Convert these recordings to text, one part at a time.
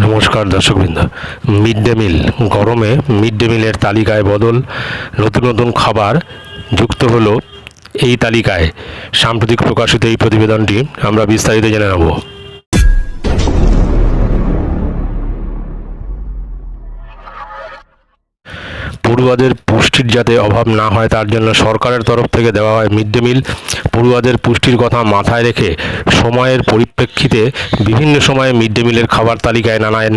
নমস্কার দর্শকবৃন্দ। Mid day meal গরমে মিড ডে মিলের তালিকায় বদল, নতুন নতুন খাবার যুক্ত হলো এই তালিকায়। সাম্প্রতিক প্রকাশিত এই প্রতিবেদনটি আমরা বিস্তারিত জেনে নেব। পড়ুয়াদের পুষ্টির যাতে অভাব না হয়, তার জন্য সরকারের তরফ থেকে দেওয়া হয় মিড ডে মিল। পড়ুয়াদের পুষ্টির কথা মাথায় রেখে সময়ের পরিপ্রেক্ষিতে বিভিন্ন সময়ে মিড ডে মিলের খাবার তালিকায় নানান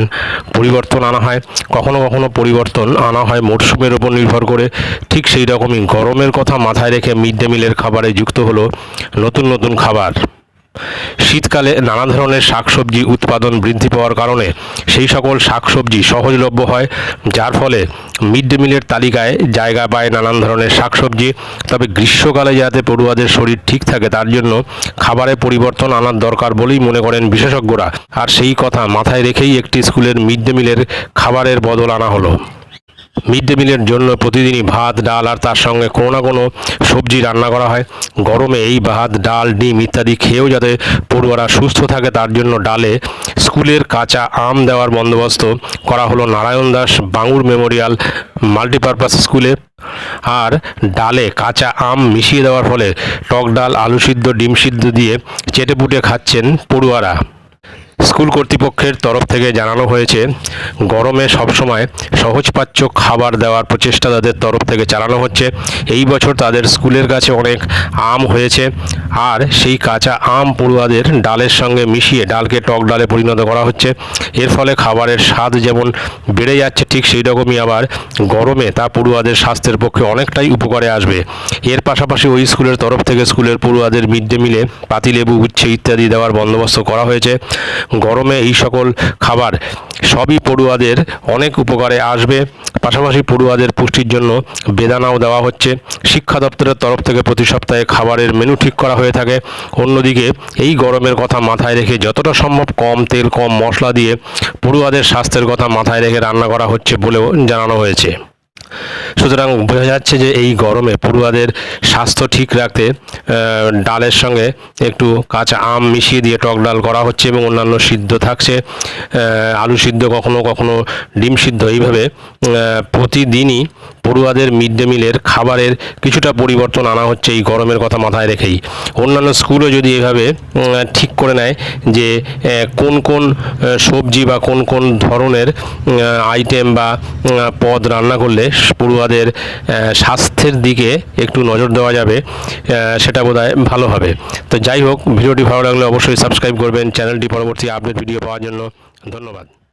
পরিবর্তন আনা হয়। কখনো কখনো পরিবর্তন আনা হয় মরশুমের ওপর নির্ভর করে। ঠিক সেই রকমই গরমের কথা মাথায় রেখে মিড ডে মিলের খাবারে যুক্ত হলো নতুন নতুন খাবার। শীতকালে নানা ধরনের শাকসবজি উৎপাদন বৃদ্ধি পাওয়ার কারণে সেই সকল শাকসবজি সহজলভ্য হয়, যার ফলে মিড ডে মিলের তালিকায় জায়গা পায় নানান ধরনের শাকসবজি। তবে গ্রীষ্মকালে যাতে পড়ুয়াদের শরীর ঠিক থাকে, তার জন্য খাবারে পরিবর্তন আনার দরকার বলেই মনে করেন বিশেষজ্ঞরা। আর সেই কথা মাথায় রেখেই একটি স্কুলের মিড ডে মিলের খাবারের বদল আনা হলো। মিড ডে মিলের জন্য প্রতিদিনই ভাত, ডাল আর তার সঙ্গে কোনো না কোনো সবজি রান্না করা হয়। গরমে এই ভাত, ডাল, ডিম ইত্যাদি খেয়েও যাতে পড়ুয়ারা সুস্থ থাকে, তার জন্য ডালে স্কুলের কাঁচা আম দেওয়ার বন্দোবস্ত করা হলো নারায়ণ দাস বাঙুর মেমোরিয়াল মাল্টিপারপাস স্কুলে। আর ডালে কাঁচা আম মিশিয়ে দেওয়ার ফলে টক ডাল, আলু সিদ্ধ, ডিম সিদ্ধ দিয়ে চেটেপুটে খাচ্ছেন পড়ুয়ারা। স্কুল কর্তৃপক্ষের তরফ থেকে জানানো হয়েছে, গরমে সবসময় সহজপাচ্য খাবার দেওয়ার প্রচেষ্টা তাদের তরফ থেকে চালানো হচ্ছে। এই বছর তাদের স্কুলের কাছে অনেক আম হয়েছে আর সেই কাঁচা আম পড়ুয়াদের ডালের সঙ্গে মিশিয়ে ডালকে টক ডালে পরিণত করা হচ্ছে। এর ফলে খাবারের স্বাদ যেমন বেড়ে যাচ্ছে, ঠিক সেই রকমই আবার গরমে তা পড়ুয়াদের স্বাস্থ্যের পক্ষে অনেকটাই উপকারে আসবে। এর পাশাপাশি ওই স্কুলের তরফ থেকে স্কুলের পড়ুয়াদের মিড ডে মিলে পাতিলেবু, উচ্ছে ইত্যাদি দেওয়ার বন্দোবস্ত করা হয়েছে। গরমে এই সকল খাবার সবই পড়ুয়াদের অনেক উপকারে আসবে। পাশাপাশি পড়ুয়াদের পুষ্টির জন্য বেদানাও দেওয়া হচ্ছে। শিক্ষা দপ্তরের তরফ থেকে প্রতি সপ্তাহে খাবারের মেনু ঠিক করা হয়ে থাকে। অন্যদিকে এই গরমের কথা মাথায় রেখে যতটা সম্ভব কম তেল, কম মশলা দিয়ে পড়ুয়াদের স্বাস্থ্যের কথা মাথায় রেখে রান্না করা হচ্ছে বলেও জানানো হয়েছে। সুতরাং বোঝা যাচ্ছে যে এই গরমে পড়ুয়াদের স্বাস্থ্য ঠিক রাখতে ডালের সঙ্গে একটু কাঁচা আম মিশিয়ে দিয়ে টক ডাল করা হচ্ছে এবং অন্যান্য সিদ্ধ থাকছে। আলু সিদ্ধ কখনো কখনো ডিম সিদ্ধ। এইভাবে প্রতিদিনই পড়ুয়াদের মিড ডে মিলের খাবারের কিছুটা পরিবর্তন আনা হচ্ছে এই গরমের কথা মাথায় রেখেই। অন্যান্য স্কুলও যদি এভাবে ঠিক করে নেয় যে কোন কোন সবজি বা কোন কোন ধরনের আইটেম বা পদ রান্না করলে পড়ুয়াদের আহ, স্বাস্থ্যের দিকে একটু নজর দেওয়া যাবে সেটা বোধহয় ভালো হবে। তো যাই হোক ভিডিওটি ভালো লাগলে অবশ্যই সাবস্ক্রাইব করবেন চ্যানেলটি পরবর্তী আপডেট ভিডিও পাওয়ার জন্য ধন্যবাদ।